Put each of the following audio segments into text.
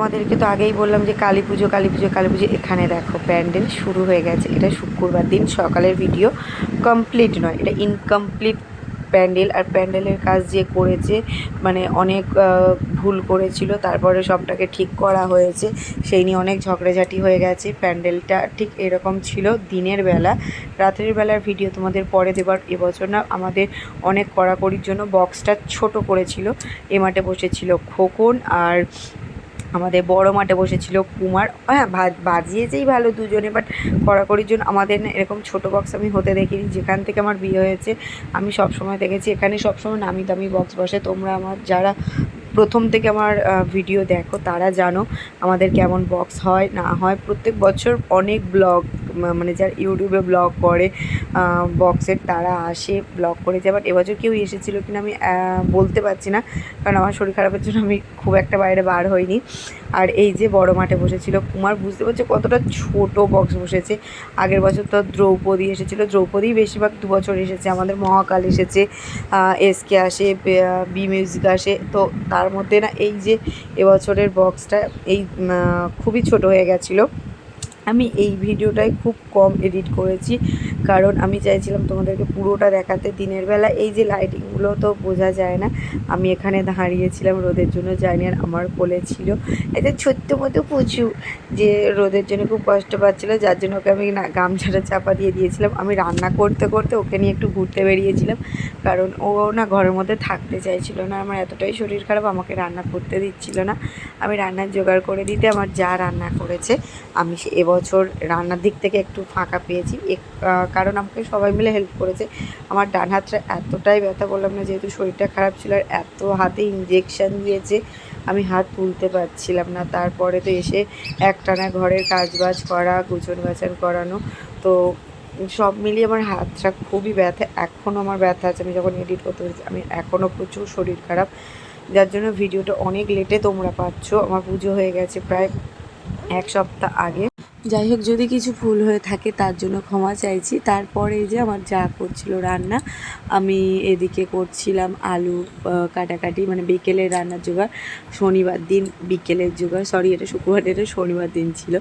তোমাদেরকে তো আগেই বললাম যে কালী পুজো কালী পুজো কালী পুজো। এখানে দেখো, প্যান্ডেল শুরু হয়ে গেছে। এটা শুক্রবার দিন, সকালের ভিডিও কমপ্লিট নয়। এটা ইনকমপ্লিট প্যান্ডেল। আর প্যান্ডেলের কাজ যে করেছে মানে অনেক ভুল করেছিল, তারপরে সবটাকে ঠিক করা হয়েছে। সেই নিয়ে অনেক ঝগড়াঝাটি হয়ে গেছে। প্যান্ডেলটা ঠিক এরকম ছিল দিনের বেলা। রাতের বেলার ভিডিও তোমাদের পরে দেবার এবছর না, আমাদের অনেক কড়াকড়ির জন্য বক্সটা ছোট করেছিল। এ মাঠে বসেছিল খোকন আর আমাদের বড় মাঠে বসেছিল কুমার। হ্যাঁ বাজিয়েছেই ভালো দুজনে বাট কড়াকড়ির জন্য আমাদের এরকম ছোট বক্স আমি হতে দেখিনি। যেখান থেকে আমার বিয়ে হয়েছে, আমি সব সময় দেখেছি। এখানে সবসময় নামি দামি বক্স বসে। তোমরা আমার, যারা প্রথম থেকে আমার ভিডিও দেখো, তারা জানো আমাদের কেমন বক্স হয়, না হয়। প্রত্যেক বছর অনেক ব্লগ মানে যারা ইউটিউবে ব্লগ করে বক্সের তারা আসে ব্লগ করে যায় বাট এবছর কেউ এসেছিল কিনা আমি বলতে পারছি না, কারণ আমার শরীর খারাপের জন্য আমি খুব একটা বাইরে বার হইনি। আর এই যে বড় মাঠে বসেছিল, কুমার বুঝতে পারছে কতটা ছোট বক্স বসেছে। আগের বছর তো দ্রৌপদী এসেছিল, দ্রৌপদী বেশিরভাগ দু বছর এসেছে, আমাদের মহাকাল এসেছে এসকে আসে, বি মিউজিক আসে, তো তার মধ্যে না এই যে এবছরের বক্সটা এই খুবই ছোট হয়ে গেছিল। আমি এই ভিডিওটাই খুব কম এডিট করেছি। কারণ আমি চাইছিলাম তোমাদেরকে পুরোটা দেখাতে। দিনের বেলা এই যে লাইটিংগুলো তো বোঝা যায় না। আমি এখানে দাঁড়িয়েছিলাম রোদের জন্য যাইনি আর আমার কোলে ছিল। এটা ছোট্ট মতো পুচু যে রোদের জন্য খুব কষ্ট পাচ্ছিলো, যার জন্য ওকে আমি না গামছাটা চাপা দিয়ে দিয়েছিলাম। আমি রান্না করতে করতে ওকে নিয়ে একটু ঘুরতে বেরিয়েছিলাম। কারণ ও না ঘরের মধ্যে থাকতে চাইছিল না। আমার এতটাই শরীর খারাপ, আমাকে রান্না করতে দিচ্ছিল না। আমি রান্নার জোগাড় করে দিতে আমার যা রান্না করেছে, আমি এবছর রান্নার দিক থেকে একটু ফাঁকা পেয়েছি। এক- কারণ আমাকে সবাই মিলে হেল্প করেছে। আমার ডান হাতটা এতটাই ব্যথা বললাম না, যেহেতু শরীরটা খারাপ ছিল আর এত হাতে ইঞ্জেকশন দিয়েছে, আমি হাত তুলতে পারছিলাম না। তারপরে তো এসে একটানা ঘরের কাজবাজ করা, গুছন গাছান করানো, তো সব মিলিয়ে আমার হাতটা খুবই ব্যথা এখনও আমার ব্যথা আছে। আমি যখন এডিট করতে হয়েছি আমি এখনও প্রচুর শরীর খারাপ। যার জন্য ভিডিওটা অনেক লেটে তোমরা পাচ্ছ। আমার পুজো হয়ে গেছে প্রায় এক সপ্তাহ আগে। যাই হোক, যদি কিছু ভুল হয়ে থাকে তার জন্য ক্ষমা চাইছি। তারপরে যে আমার যা করছিল রান্না, আমি এদিকে করছিলাম আলু কাটাকাটি মানে বিকেলের রান্নার জোগাড়। শনিবার দিন, বিকেলের জোগাড় সরি এটা শুক্রবার এটা শনিবার দিন ছিল।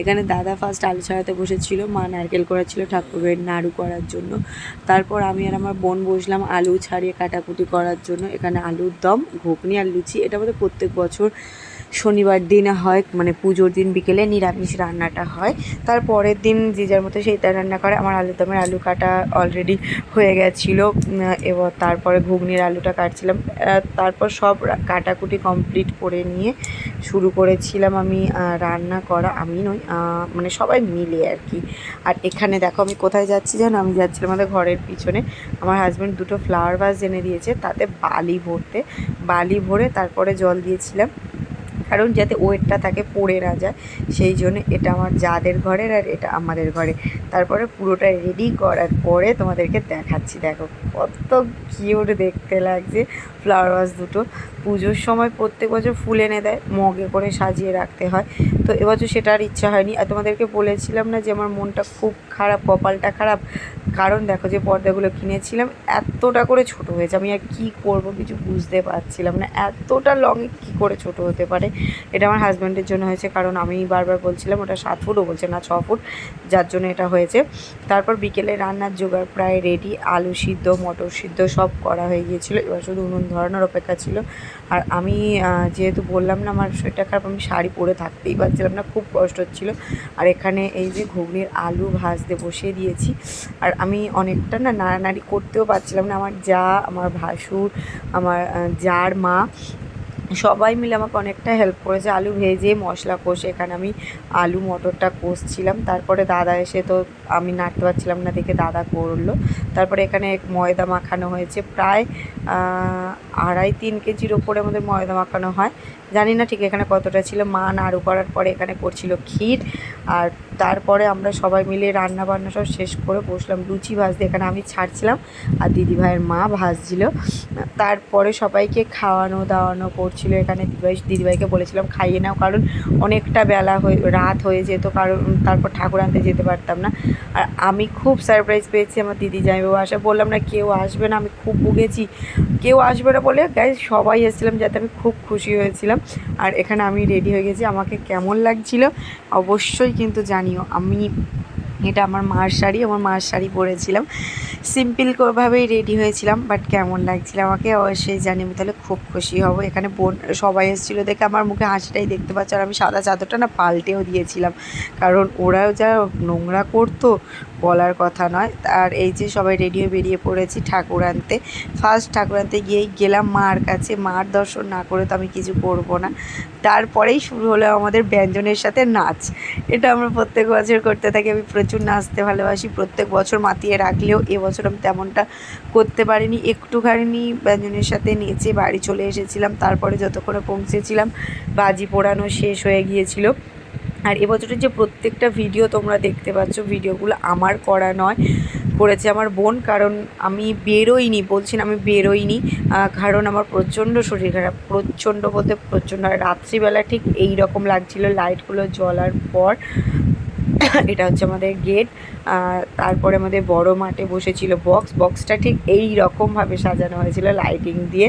এখানে দাদা ফার্স্ট আলু ছাড়াতে বসেছিল, মা নারকেল করা ছিল ঠাকুরের নাড়ু করার জন্য। তারপর আমি আর আমার বোন বসলাম আলু ছাড়িয়ে কাটাকুটি করার জন্য। এখানে আলুর দম, ঘুগনি আর লুচি, এটা আমাদের প্রত্যেক বছর শনিবার দিন হয় মানে পুজোর দিন বিকেলে নিরামিষ রান্নাটা হয়। তার পরের দিন যে যার মতো সেইটা রান্না করে। আমার আলুর দমের আলু কাটা অলরেডি হয়ে গেছিল এবার তারপরে ঘুগনির আলুটা কাটছিলাম। তারপর সব কাটাকুটি কমপ্লিট করে নিয়ে শুরু করেছিলাম আমি রান্না করা। আমি নই মানে সবাই মিলে আর কি। আর এখানে দেখো আমি কোথায় যাচ্ছি জানো? আমি যাচ্ছিলাম আমাদের ঘরের পিছনে। আমার হাজব্যান্ড দুটো ফ্লাওয়ার ভাস এনে দিয়েছে, তাতে বালি ভরতে। বালি ভরে তারপরে জল দিয়েছিলাম। কারণ যাতে ওয়েটটা থাকে পড়ে না যায়, সেই জন্য এটা আমার যাদের ঘরের আর এটা আমাদের ঘরে। তারপরে পুরোটা রেডি করার পরে তোমাদেরকে দেখাচ্ছি। দেখো কত কিউট দেখতে লাগছে। ফ্লাওয়ার ভাস দুটো। পুজোর সময় প্রত্যেক বছর ফুল এনে দেয়, মগে করে সাজিয়ে রাখতে হয়। তো এবছর সেটা আর ইচ্ছা হয়নি। আর তোমাদেরকে বলেছিলাম না যে আমার মনটা খুব খারাপ, কপালটা খারাপ। কারণ দেখো যে পর্দাগুলো কিনেছিলাম, এতটা করে ছোট হয়েছে। আমি আর কী করব কিছু বুঝতে পারছিলাম না। এতটা লংয়ে কী করে ছোট হতে পারে? এটা আমার হাজব্যান্ডের জন্য হয়েছে। কারণ আমি বারবার বলছিলাম, ওটা সাত ফুটও বলছে না ছ ফুট। যার জন্য এটা হয়েছে। তারপর বিকেলে রান্নার জোগাড় প্রায় রেডি আলু সিদ্ধ, মটর সিদ্ধ সব করা হয়ে গিয়েছিল। এবার শুধু উনুন ধরানোর অপেক্ষা ছিল। আর আমি যেহেতু বললাম না আমার শরীরটা খারাপ, আমি শাড়ি পরে থাকতেই পারছিলাম না, খুব কষ্ট হচ্ছিল। আর এখানে এই যে ঘুগনির আলু ভাজতে বসিয়ে দিয়েছি। আর আমি অনেকটা না নাড়ানাড়ি করতেও পারছিলাম না, আমার যা, আমার ভাসুর, আমার যার মা সবাই মিলে আমাকে অনেকটা হেল্প করেছে। আলু ভেজে মশলা কষে এখানে আমি আলু মটরটা কষছিলাম। তারপরে দাদা এসে তো আমি নাড়তে পারছিলাম না দেখে দাদা করল। তারপরে এখানে ময়দা মাখানো হয়েছে। প্রায় আড়াই তিন কেজির ওপরে আমাদের ময়দা মাখানো হয়। জানি না ঠিক এখানে কতটা ছিল। মা নাড়ু করার পরে এখানে করছিল ক্ষীর। আর তারপরে আমরা সবাই মিলে রান্না বান্না সব শেষ করে বসলাম। লুচি ভাজতে এখানে আমি ছাড়ছিলাম আর দিদিভাইয়ের মা ভাজছিল। তারপরে সবাইকে খাওয়ানো দাওয়ানো করছিল এখানে। দিদিভাই, দিদিভাইকে বলেছিলাম খাইয়ে নাও কারণ অনেকটা বেলা হয়ে, রাত হয়ে যেত কারণ তারপর ঠাকুর আনতে যেতে পারতাম না। আর আমি খুব সারপ্রাইজ পেয়েছি আমার দিদি জামাইবাবু আসা। বললাম না কেউ আসবে না, আমি খুব ভুগেছি। কেউ আসবে না বলে গাইজ সবাই এসেছিলাম যাতে আমি খুব খুশি হয়েছিলাম। আর এখানে আমি রেডি হয়ে গেছি। আমাকে কেমন লাগছিল অবশ্যই কিন্তু জানিও। আমি, এটা আমার মার শাড়ি, আমার মার শাড়ি পরেছিলাম। সিম্পল ভাবেই রেডি হয়েছিলাম বাট কেমন লাগছিল আমাকে অবশ্যই জানি আমি তাহলে খুব খুশি হব। এখানে বোন, সবাই এসেছিল দেখে আমার মুখে হাসিটাই দেখতে পাচ্ছ, আর আমি সাদা চাদরটা না পাল্টেও দিয়েছিলাম। কারণ ওরাও যা নোংরা করতো, বলার কথা নয়। আর এই যে সবাই রেডি হয়ে বেরিয়ে পড়েছি ঠাকুর আনতে। ফার্স্ট ঠাকুর আনতে গিয়েই গেলাম মার কাছে। মার দর্শন না করে তো আমি কিছু করব না। তারপরেই শুরু হলো আমাদের ব্যঞ্জনের সাথে নাচ। এটা আমরা প্রত্যেক বছর করতে থাকি। আমি প্রচুর নাচতে ভালোবাসি। প্রত্যেক বছর মাতিয়ে রাখলেও এবছর আমি তেমনটা করতে পারিনি। একটুখানি ব্যঞ্জনের সাথে নেচে বাড়ি চলে এসেছিলাম। তারপরে যতক্ষণে পৌঁছেছিলাম, বাজি পোড়ানো শেষ হয়ে গিয়েছিল। আর এবছরের যে প্রত্যেকটা ভিডিও তোমরা দেখতে পাচ্ছ, ভিডিওগুলো আমার করা নয়, করেছে আমার বোন। কারণ আমি বেরোইনি, বলছি না আমি বেরোইনি। কারণ আমার প্রচণ্ড শরীর খারাপ, প্রচণ্ড বলতে প্রচণ্ড, আর রাত্রিবেলা ঠিক এই রকম লাগছিল লাইটগুলো জ্বলার পর। এটা হচ্ছে আমাদের গেট তারপরে আমাদের বড় মাঠে বসেছিল বক্স বক্সটা ঠিক এই রকমভাবে সাজানো হয়েছিল লাইটিং দিয়ে।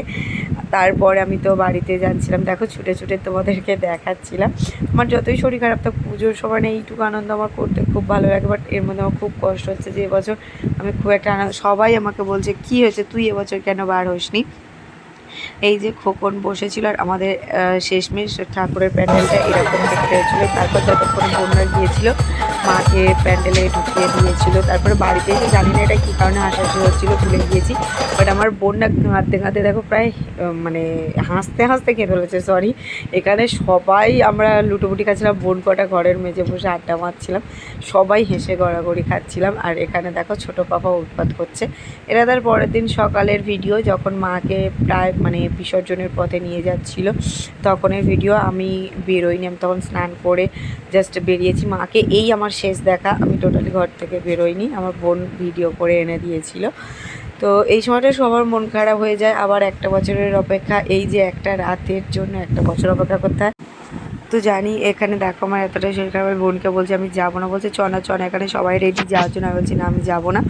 তারপরে আমি তো বাড়িতে যাচ্ছিলাম, দেখো ছুটে ছুটে তোমাদেরকে দেখাচ্ছিলাম। আমার যতই শরীর খারাপ তো পুজোর সময় এইটুকু আনন্দ আমার করতে খুব ভালো লাগে বাট এর মধ্যে আমার খুব কষ্ট হচ্ছে যে এবছর আমি খুব একটা সবাই আমাকে বলছে, কী হয়েছে? তুই এবছর কেন বার হসনি? এই যে খোকন বসেছিল আর আমাদের শেষমেশ ঠাকুরের প্যান্ডেলটা এরকম দেখতে হয়েছিল। তারপর যতক্ষণ বোনরা গিয়েছিল, মাকে প্যান্ডেলে ঢুকিয়ে দিয়েছিল। তারপরে বাড়িতে এসে জানি না এটা কী কারণে হাসাহাসি হচ্ছিল, ভুলে গিয়েছি। বাট আমার বোনটা কাঁদতে কাঁদতে দেখো প্রায় মানে হাসতে হাসতে খেতে ফেলেছে সরি এখানে সবাই আমরা লুটোপুটি খাচ্ছিলাম, বোন কটা ঘরের মেঝে বসে আড্ডা মারছিলাম। সবাই হেসে গড়াগড়ি খাচ্ছিলাম। আর এখানে দেখো ছোট পাপা উৎপাত করছে। এটা তার পরের দিন সকালের ভিডিও যখন মাকে প্রায় মানে বিসর্জনের পথে নিয়ে যাচ্ছিল। তখনের ভিডিও আমি বেরোইনি, আমি তখন স্নান করে জাস্ট বেরিয়েছি। মাকে এই আমার শেষ দেখা, আমি টোটালি ঘর থেকে বেরোইনি, আমার বোন ভিডিও করে এনে দিয়েছিল। তো এই সময়টা সবার মন খারাপ হয়ে যায়। আবার একটা বছরের অপেক্ষা, এই যে একটা রাতের জন্য একটা বছর অপেক্ষা করতে হয়। তো জানি এখানে দেখো আমার এতটাই শরীর খারাপ বোনকে বলছি, আমি যাব না। বলছে চনা চনা এখানে সবাই রেডি যাওয়ার জন্য আমি বলছি না, আমি যাব না।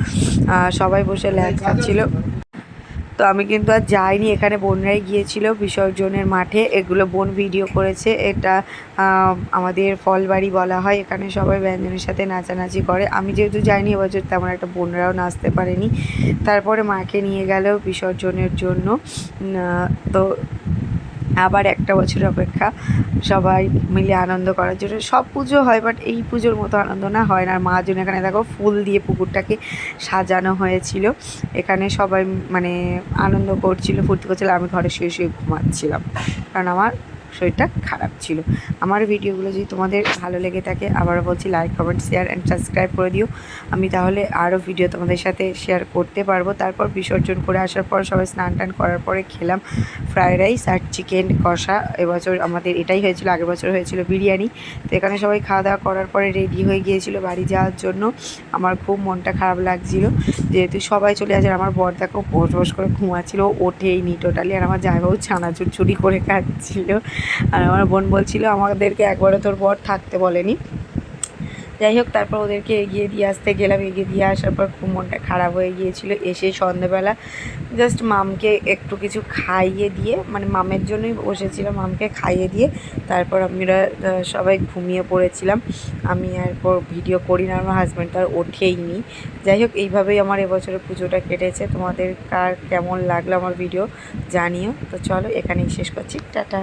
সবাই বসে ল্যাগ খাচ্ছিল। তো আমি কিন্তু আর যাইনি। এখানে বোনরাই গিয়েছিল বিসর্জনের মাঠে। এগুলো বোন ভিডিও করেছে। এটা আমাদের ফলবাড়ি বলা হয়। এখানে সবাই ব্যঞ্জনের সাথে নাচানাচি করে। আমি যেহেতু যাইনি, এবছর তেমন একটা বোনরাও নাচতে পারেনি। তারপরে মাকে নিয়ে গেল বিসর্জনের জন্য। তো আবার একটা বছর অপেক্ষা সবাই মিলে আনন্দ করার জন্য। সব পুজো হয় বাট এই পুজোর মতো আনন্দ না, হয় না। আর মা জন্য এখানে দেখো ফুল দিয়ে পুকুরটাকে সাজানো হয়েছিল। এখানে সবাই মানে আনন্দ করছিল, ফুর্তি করছিল। আমি ঘরে শুয়ে শুয়ে ঘুমাচ্ছিলাম। কারণ আমার শরীরটা খারাপ ছিল। আমার ভিডিওগুলো যদি তোমাদের ভালো লেগে থাকে, আবারও বলছি like comment share and subscribe করে দিও। আমি তাহলে আরও ভিডিও তোমাদের সাথে শেয়ার করতে পারব। তারপর বিসর্জন করে আসার পর সবাই স্নান টান করার পরে খেলাম ফ্রায়েড রাইস আর চিকেন কষা। এবছর আমাদের এটাই হয়েছিল, আগের বছর হয়েছিল বিরিয়ানি। তো এখানে সবাই খাওয়া দাওয়া করার পরে রেডি হয়ে গিয়েছিল বাড়ি যাওয়ার জন্য। আমার খুব মনটা খারাপ লাগছিল। যেহেতু সবাই চলে আসে আমার বর দেখো বস বস করে ঘুমাচ্ছিল, ও ওঠেইনি টোটালি আর আমার জামাইবাবু ছানাচুর চুরি করে খাচ্ছিল। আর আমার বোন বলছিল, আমাদেরকে একবারও তোর বর থাকতে বলেনি। যাই হোক, তারপর ওদেরকে এগিয়ে দিয়ে আসতে গেলাম। এগিয়ে দিয়ে আসার পর খুব মনটা খারাপ হয়ে গিয়েছিল। এসে সন্ধেবেলা জাস্ট মামকে একটু কিছু খাইয়ে দিয়ে মানে মামের জন্যই বসেছিলাম মামকে খাইয়ে দিয়ে, তারপর আমরা সবাই ঘুমিয়ে পড়েছিলাম। আমি এরপর ভিডিও করি না, আমার হাজব্যান্ড তার ওঠেই নি যাই হোক, এইভাবেই আমার এবছরের পুজোটা কেটেছে। তোমাদের কার কেমন লাগল আমার ভিডিও জানিও। তো চলো, এখানেই শেষ করছি। টাটা।